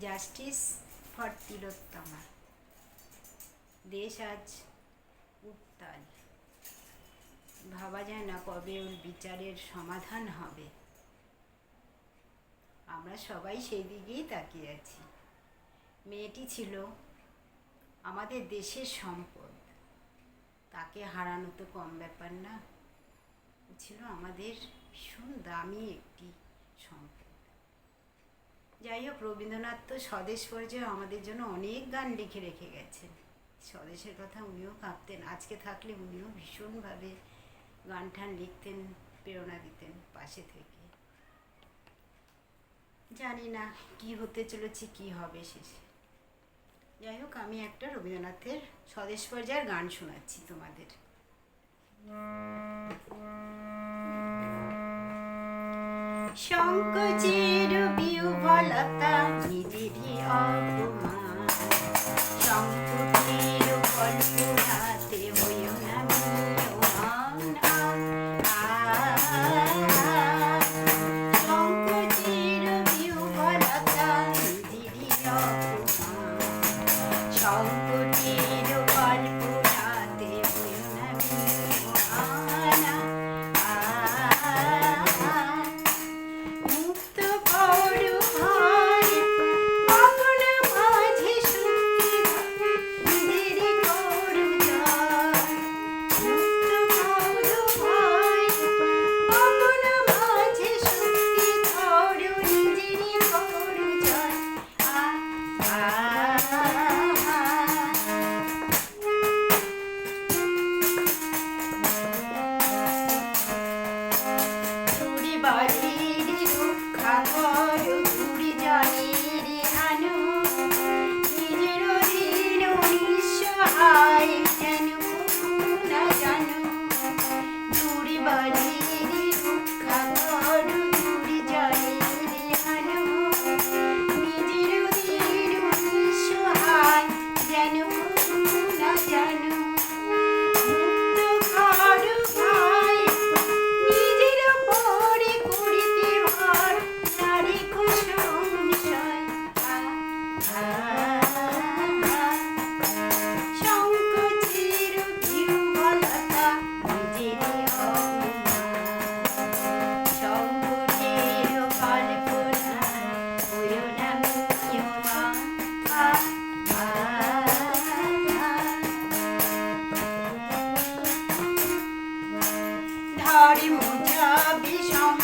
Justice for তিলোত্তমা দেশ আজ উত্তাল। ভাবা যায় না কবে ওর বিচারের সমাধান হবে। আমরা সবাই সেই দিকেই তাকিয়ে আছি। মেয়েটি ছিল আমাদের দেশের সম্পদ। তাকে হারানো তো কম ব্যাপার না। ছিল আমাদের ভীষণ দামি একটি সম্পদ। যাই হোক, রবীন্দ্রনাথ তো স্বদেশ পর্যায়ে আমাদের জন্য অনেক গান লিখে রেখে গেছেন। স্বদেশের কথা উনিও ভাবতেন, আজকে থাকলে উনিও ভীষণভাবে গান টান লিখতেন, প্রেরণা দিতেন পাশে থেকে। জানি না কি হতে চলেছে, কি হবে শেষে। যাই হোক, আমি একটা রবীন্দ্রনাথের স্বদেশ পর্যায়ের গান শোনাচ্ছি তোমাদের। সংকোচের বিহ্বলতা নিজেরই অপমান Maria do হরি মুঞ্জ বিষম